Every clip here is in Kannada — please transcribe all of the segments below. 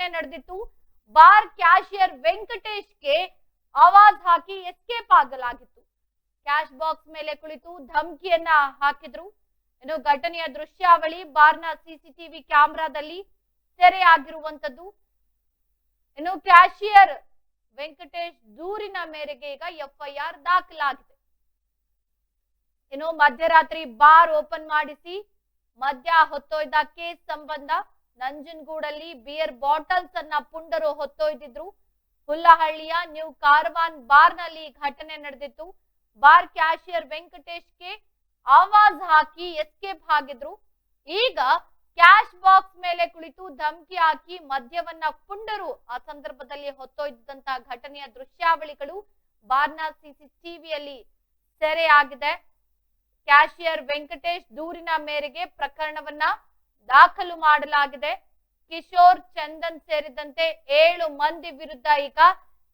ನಡೆದಿತ್ತು. ಬಾರ್ ಕ್ಯಾಶಿಯರ್ ವೆಂಕಟೇಶ್ಗೆ ಆವಾಜ್ ಹಾಕಿ ಎಸ್ಕೇಪ್ ಆಗಲಾಗಿತ್ತು. ಕ್ಯಾಶ್ ಬಾಕ್ಸ್ ಮೇಲೆ ಕುಳಿತು ಧಮಕಿಯನ್ನ ಹಾಕಿದ್ರು. ಇನ್ನು ಘಟನೆಯ ದೃಶ್ಯಾವಳಿ ಬಾರ್ನ ಸಿಸಿಟಿವಿ ಕ್ಯಾಮೆರಾದಲ್ಲಿ ಸೆರೆ ಆಗಿರುವಂತದ್ದು ಇನ್ನು ಕ್ಯಾಶಿಯರ್ ವೆಂಕಟೇಶ್ ದೂರಿನ ಮೇರೆಗೆ ಈಗ ಎಫ್ಐಆರ್ ದಾಖಲಾಗಿದೆ. ಇನ್ನು ಮಧ್ಯರಾತ್ರಿ ಬಾರ್ ಓಪನ್ ಮಾಡಿಸಿ ಮದ್ಯ ಹೊತ್ತೊಯ್ದ ಕೇಸ್ ಸಂಬಂಧ ನಂಜನಗೂಡಲ್ಲಿ ಬಿಯರ್ ಬಾಟಲ್ಸ್ ಅನ್ನ ಪುಂಡರು ಹೊತ್ತೊಯ್ದಿದ್ರು. ಹುಲ್ಲಹಳ್ಳಿಯ ನ್ಯೂ ಕಾರ್ವಾನ್ ಬಾರ್ನಲ್ಲಿ ಘಟನೆ ನಡೆದಿತ್ತು. ಬಾರ್ ಕ್ಯಾಶಿಯರ್ ವೆಂಕಟೇಶ್ಗೆ ಆವಾಜ್ ಹಾಕಿ ಎಸ್ಕೇಪ್ ಆಗಿದ್ರು. ಈಗ ಕ್ಯಾಶ್ ಬಾಕ್ಸ್ ಮೇಲೆ ಕುಳಿತು ಧಮಕಿ ಹಾಕಿ ಮದ್ಯವನ್ನ ಪುಂಡರು ಆ ಸಂದರ್ಭದಲ್ಲಿ ಹೊತ್ತೊಯ್ದಂತ ಘಟನೆಯ ದೃಶ್ಯಾವಳಿಗಳು ಬಾರ್ನ ಸಿಸಿಟಿವಿಯಲ್ಲಿ ಸೆರೆ ಆಗಿದೆ. ಕ್ಯಾಶಿಯರ್ ವೆಂಕಟೇಶ್ ದೂರಿನ ಮೇರೆಗೆ ಪ್ರಕರಣವನ್ನ ದಾಖಲು ಮಾಡಲಾಗಿದೆ. ಕಿಶೋರ್ ಚಂದನ್ ಸೇರಿದಂತೆ ಏಳು ಮಂದಿ ವಿರುದ್ಧ ಈಗ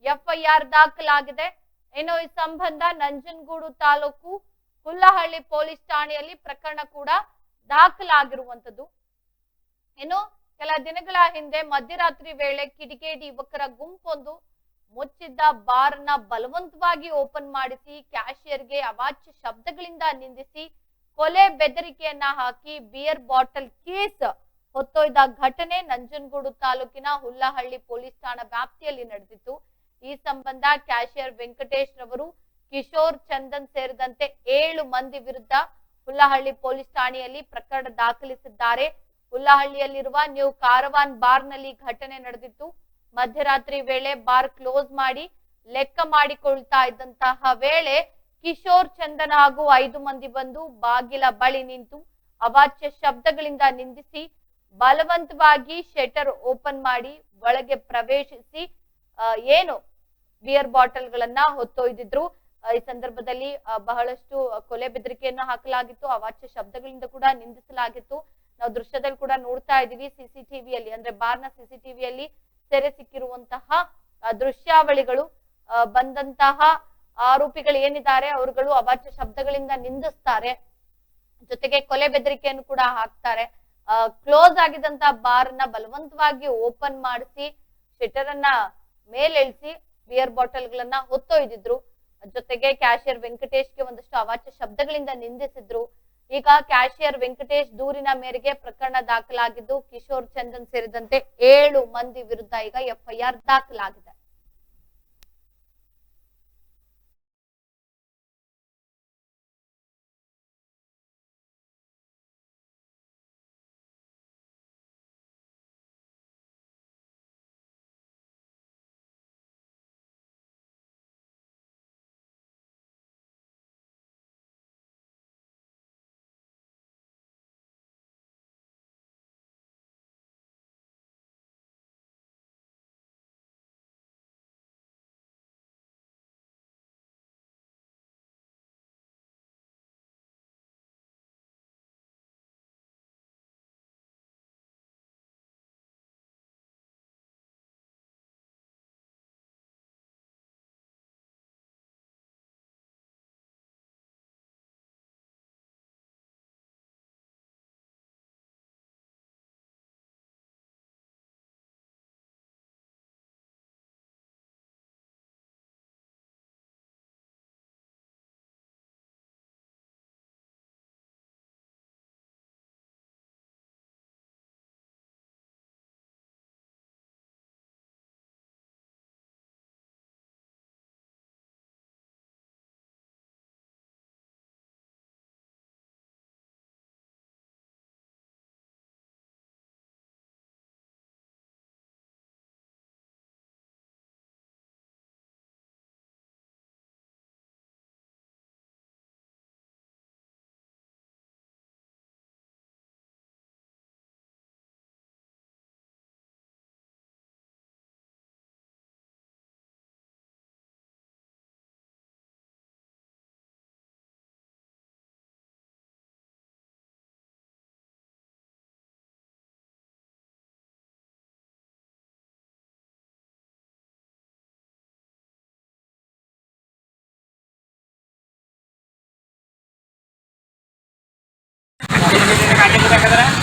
ಎಫ್ಐಆರ್ ದಾಖಲಾಗಿದೆ. ಇನ್ನು ಈ ಸಂಬಂಧ ನಂಜನಗೂಡು ತಾಲೂಕು ಹುಲ್ಲಹಳ್ಳಿ ಪೊಲೀಸ್ ಠಾಣೆಯಲ್ಲಿ ಪ್ರಕರಣ ಕೂಡ ದಾಖಲಾಗಿರುವಂತದ್ದು ಇನ್ನು ಕೆಲ ದಿನಗಳ ಹಿಂದೆ ಮಧ್ಯರಾತ್ರಿ ವೇಳೆ ಕಿಡಿಗೇಡಿ ಯುವಕರ ಗುಂಪೊಂದು ಮುಚ್ಚಿದ್ದ ಬಾರ್ನ ಬಲವಂತವಾಗಿ ಓಪನ್ ಮಾಡಿಸಿ ಕ್ಯಾಶಿಯರ್ಗೆ ಅವಾಚ್ಯ ಶಬ್ದಗಳಿಂದ ನಿಂದಿಸಿ ಕೊಲೆ ಬೆದರಿಕೆಯನ್ನ ಹಾಕಿ ಬಿಯರ್ ಬಾಟಲ್ ಕೇಸ್ ಹೊತ್ತೊಯ್ದ ಘಟನೆ ನಂಜನಗೂಡು ತಾಲೂಕಿನ ಹುಲ್ಲಹಳ್ಳಿ ಪೊಲೀಸ್ ಠಾಣಾ ವ್ಯಾಪ್ತಿಯಲ್ಲಿ ನಡೆದಿತ್ತು. ಈ ಸಂಬಂಧ ಕ್ಯಾಶಿಯರ್ ವೆಂಕಟೇಶ್ ರವರು ಕಿಶೋರ್ ಚಂದನ್ ಸೇರಿದಂತೆ ಏಳು ಮಂದಿ ವಿರುದ್ಧ ಹುಲ್ಲಹಳ್ಳಿ ಪೊಲೀಸ್ ಠಾಣೆಯಲ್ಲಿ ಪ್ರಕರಣ ದಾಖಲಿಸಿದ್ದಾರೆ. ಹುಲ್ಲಹಳ್ಳಿಯಲ್ಲಿರುವ ನ್ಯೂ ಕಾರವಾನ್ ಬಾರ್ನಲ್ಲಿ ಘಟನೆ ನಡೆದಿತ್ತು. ಮಧ್ಯರಾತ್ರಿ ವೇಳೆ ಬಾರ್ ಕ್ಲೋಸ್ ಮಾಡಿ ಲೆಕ್ಕ ಮಾಡಿಕೊಳ್ತಾ ಇದ್ದಂತಹ ವೇಳೆ ಕಿಶೋರ್ ಚಂದನ್ ಹಾಗೂ ಐದು ಮಂದಿ ಬಂದು ಬಾಗಿಲ ಬಳಿ ನಿಂತು ಅವಾಚ್ಯ ಶಬ್ದಗಳಿಂದ ನಿಂದಿಸಿ ಬಲವಂತವಾಗಿ ಶೆಟರ್ ಓಪನ್ ಮಾಡಿ ಒಳಗೆ ಪ್ರವೇಶಿಸಿ ಏನು ಬಿಯರ್ ಬಾಟಲ್ ಗಳನ್ನ ಹೊತ್ತೊಯ್ದಿದ್ರು ಈ ಸಂದರ್ಭದಲ್ಲಿ ಬಹಳಷ್ಟು ಕೊಲೆ ಬೆದರಿಕೆಯನ್ನು ಹಾಕಲಾಗಿತ್ತು. ಅವಾಚ್ಯ ಶಬ್ದಗಳಿಂದ ಕೂಡ ನಿಂದಿಸಲಾಗಿತ್ತು. ನಾವು ದೃಶ್ಯದಲ್ಲಿ ಕೂಡ ನೋಡ್ತಾ ಇದೀವಿ ಸಿಸಿಟಿವಿಯಲ್ಲಿ, ಅಂದ್ರೆ ಬಾರ್ನ ಸಿಸಿಟಿವಿಯಲ್ಲಿ ಸೆರೆ ಸಿಕ್ಕಿರುವಂತಹ ದೃಶ್ಯಾವಳಿಗಳು ಬಂದಂತಹ ಆರೋಪಿಗಳು ಏನಿದ್ದಾರೆ, ಅವರುಗಳು ಅವಾಚ್ಯ ಶಬ್ದಗಳಿಂದ ನಿಂದಿಸ್ತಾರೆ, ಜೊತೆಗೆ ಕೊಲೆ ಬೆದರಿಕೆಯನ್ನು ಕೂಡ ಹಾಕ್ತಾರೆ. ಕ್ಲೋಸ್ ಆಗಿದಂತ ಬಾರ್ನ ಬಲವಂತವಾಗಿ ಓಪನ್ ಮಾಡಿಸಿ ಶೆಟರ್ ಅನ್ನ ಮೇಲೆಳಿಸಿ ಬಿಯರ್ ಬಾಟಲ್ ಗಳನ್ನ ಹೊತ್ತೊಯ್ದಿದ್ರು. ಜೊತೆಗೆ ಕ್ಯಾಶಿಯರ್ ವೆಂಕಟೇಶ್ಗೆ ಒಂದಷ್ಟು ಅವಾಚ್ಯ ಶಬ್ದಗಳಿಂದ ನಿಂದಿಸಿದ್ರು. ಈಗ ಕ್ಯಾಶಿಯರ್ ವೆಂಕಟೇಶ್ ದೂರಿನ ಮೇರೆಗೆ ಪ್ರಕರಣ ದಾಖಲಾಗಿದ್ದು ಕಿಶೋರ್ ಚಂದನ್ ಸೇರಿದಂತೆ ಏಳು ಮಂದಿ ವಿರುದ್ಧ ಈಗ ಎಫ್ಐಆರ್ ದಾಖಲಾಗಿದೆ.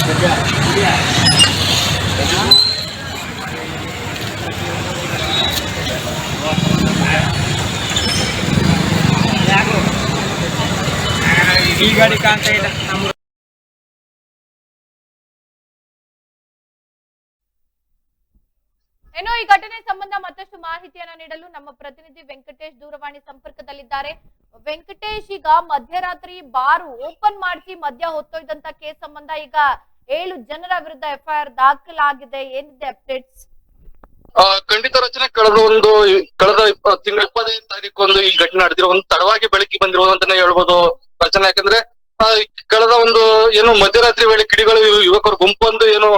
ಈ ಈ ಘಟನೆ ಸಂಬಂಧ ಮತ್ತಷ್ಟು ಮಾಹಿತಿಯನ್ನ ನೀಡಲು ನಮ್ಮ ಪ್ರತಿನಿಧಿ ವೆಂಕಟೇಶ್ ದೂರವಾಣಿ ಸಂಪರ್ಕದಲ್ಲಿದ್ದಾರೆ. ವೆಂಕಟೇಶ್, ಈಗ ಮಧ್ಯರಾತ್ರಿ ಬಾರ್ ಓಪನ್ ಮಾಡಿಸಿ ಮದ್ಯ ಹೊತ್ತೊಯ್ದಂತ ಕೇಸ್ ಸಂಬಂಧ ಈಗ ಏಳು ಜನರ ವಿರುದ್ಧ ಎಫ್ಐಆರ್ ದಾಖಲಾಗಿದೆ. ಏನಿದೆ ಅಪ್ಡೇಟ್ಸ್? ಖಂಡಿತ ರಚನೆ ಕಳೆದ ಒಂದು ಕಳೆದ ತಿಂಗಳ ಇಪ್ಪತ್ತೈದು ತಾರೀಕು ಒಂದು ಈ ಘಟನೆ ನಡೆದಿರೋ ಒಂದು ತಡವಾಗಿ ಬೆಳಕಿಗೆ ಬಂದಿರೋದು ಅಂತಾನೆ ಹೇಳ್ಬೋದು ರಚನೆ. ಯಾಕಂದ್ರೆ ಕಳೆದ ಒಂದು ಏನು ಮಧ್ಯರಾತ್ರಿ ವೇಳೆ ಕಿಡಿಗಳು ಯುವಕರು ಗುಂಪೊಂದು ಏನು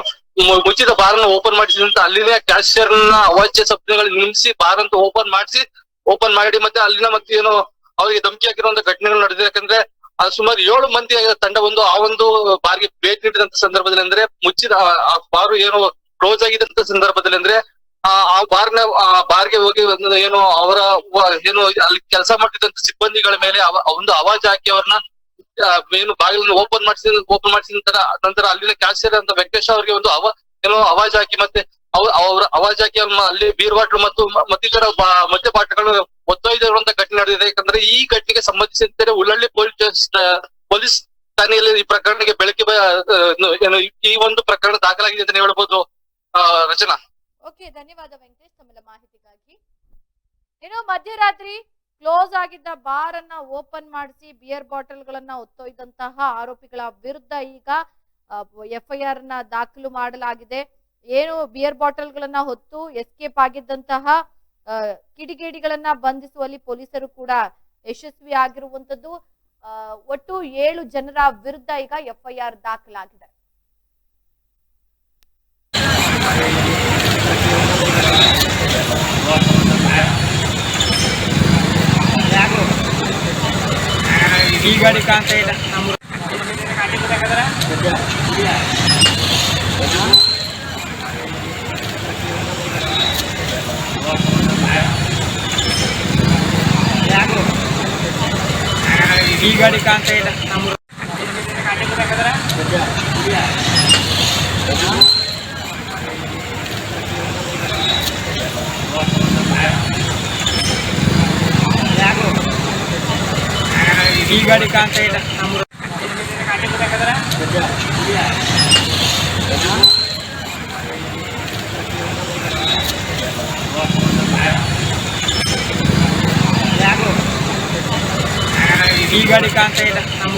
ಮುಚ್ಚಿದ ಬಾರ್ ಅನ್ನು ಓಪನ್ ಮಾಡಿಸಿದಂತ ಅಲ್ಲಿನ ಕ್ಯಾಶಿಯರ್ನ ಅವಾಚ್ಯ ಶಬ್ದಗಳು ನಿಲ್ಲಿಸಿ ಬಾರ್ ಅಂತ ಓಪನ್ ಮಾಡಿಸಿ, ಓಪನ್ ಮಾಡಿ ಮತ್ತೆ ಅಲ್ಲಿನ ಮತ್ತೆ ಏನು ಅವರಿಗೆ ಧಮಕಿ ಹಾಕಿರುವಂತ ಘಟನೆಗಳು ನಡೆದಿದೆ. ಯಾಕಂದ್ರೆ ಸುಮಾರು ಏಳು ಮಂದಿ ತಂಡ ಒಂದು, ಆ ಒಂದು ಬಾರ್ಗೆ ಭೇಟಿ ನೀಡಿದಂತ ಸಂದರ್ಭದಲ್ಲಿ ಅಂದ್ರೆ ಮುಚ್ಚಿದ ಆ- ಬಾರು ಏನು ಕ್ಲೋಸ್ ಆಗಿದಂತ ಸಂದರ್ಭದಲ್ಲಿ ಅಂದ್ರೆ, ಆ ಬಾರ್ನ ಬಾರ್ಗೆ ಹೋಗಿ ಏನು ಅವರ ಏನು ಅಲ್ಲಿ ಕೆಲಸ ಮಾಡ್ತಿದ್ದಂತ ಸಿಬ್ಬಂದಿಗಳ ಮೇಲೆ ಒಂದು ಅವಾಜ್ ಹಾಕಿ ಅವ್ರನ್ನ ಏನು ಬಾಗಿಲನ್ನು ಓಪನ್ ಮಾಡಿಸಿದ ಓಪನ್ ಮಾಡಿಸಿದ ನಂತರ ನಂತರ ಅಲ್ಲಿನ ಕ್ಯಾಶಿಯರ್ ಅಂತ ವೆಂಕಟೇಶ್ ಅವರಿಗೆ ಒಂದು ಅವ, ಏನು ಅವಾಜ್ ಹಾಕಿ ಮತ್ತೆ ಅವ್ರ ಅವಾಜ್ ಹಾಕಿ ಅಲ್ಲಿ ಬೀರ್ ಬಾಟ್ಲು ಮತ್ತು ಮತ್ತಿತರ ಮಧ್ಯಪಾಠಗಳು ಒತ್ತೊಯ್ದಿರುವಂತ ಘಟನೆ ನಡೆದಿದೆ. ಯಾಕಂದ್ರೆ ಈ ಘಟನೆಗೆ ಸಂಬಂಧಿಸಿದಂತೆ ಉಳ್ಳಳ್ಳಿ ಪೊಲೀಸ್ ಪೊಲೀಸ್ ಠಾಣೆಯಲ್ಲಿ ಈ ಪ್ರಕರಣಕ್ಕೆ ಬೆಳಕಿ ಈ ಒಂದು ಪ್ರಕರಣ ದಾಖಲಾಗಿದೆ ಅಂತ ಹೇಳ್ಬೋದು. ರಚನಾ. ಓಕೆ, ಧನ್ಯವಾದ ವೆಂಕಟೇಶ್ ತಮ್ಮ ಮಾಹಿತಿಗಾಗಿ. ಏನೋ ಮಧ್ಯರಾತ್ರಿ ಕ್ಲೋಸ್ ಆಗಿದ್ದ ಬಾರ್ ಅನ್ನ ಓಪನ್ ಮಾಡಿಸಿ ಬಿಯರ್ ಬಾಟಲ್ ಗಳನ್ನ ಹೊತ್ತೊಯ್ದಂತಹ ಆರೋಪಿಗಳ ವಿರುದ್ಧ ಈಗ ಎಫ್ಐಆರ್ನ ದಾಖಲು ಮಾಡಲಾಗಿದೆ. ಏನು ಬಿಯರ್ ಬಾಟಲ್ ಗಳನ್ನ ಹೊತ್ತು ಎಸ್ಕೇಪ್ ಆಗಿದ್ದಂತಹ ಕಿಡಿಗೇಡಿಗಳನ್ನ ಬಂಧಿಸುವಲ್ಲಿ ಪೊಲೀಸರು ಕೂಡ ಯಶಸ್ವಿ ಆಗಿರುವಂತದ್ದು ಒಟ್ಟು ಏಳು ಜನರ ವಿರುದ್ಧ ಈಗ ಎಫ್ಐಆರ್ ದಾಖಲಾಗಿದೆ. ಈ ಗಾಡಿ ಕಾಣ್ತಾ ಇಲ್ಲ ನಮ್ಮ ಈ ಗಾಡಿ ಕಾಣ್ತಾ ಇಲ್ಲ ನಮ್ಮ ಈ ಗಾಡಿ ಕಾಣ್ತಾ ಇಲ್ಲ ನಮ್ಮ ಈ ಗಾಡಿ ಕಾಣ್ತಾ ಇಲ್ಲ ನಮ್ಮ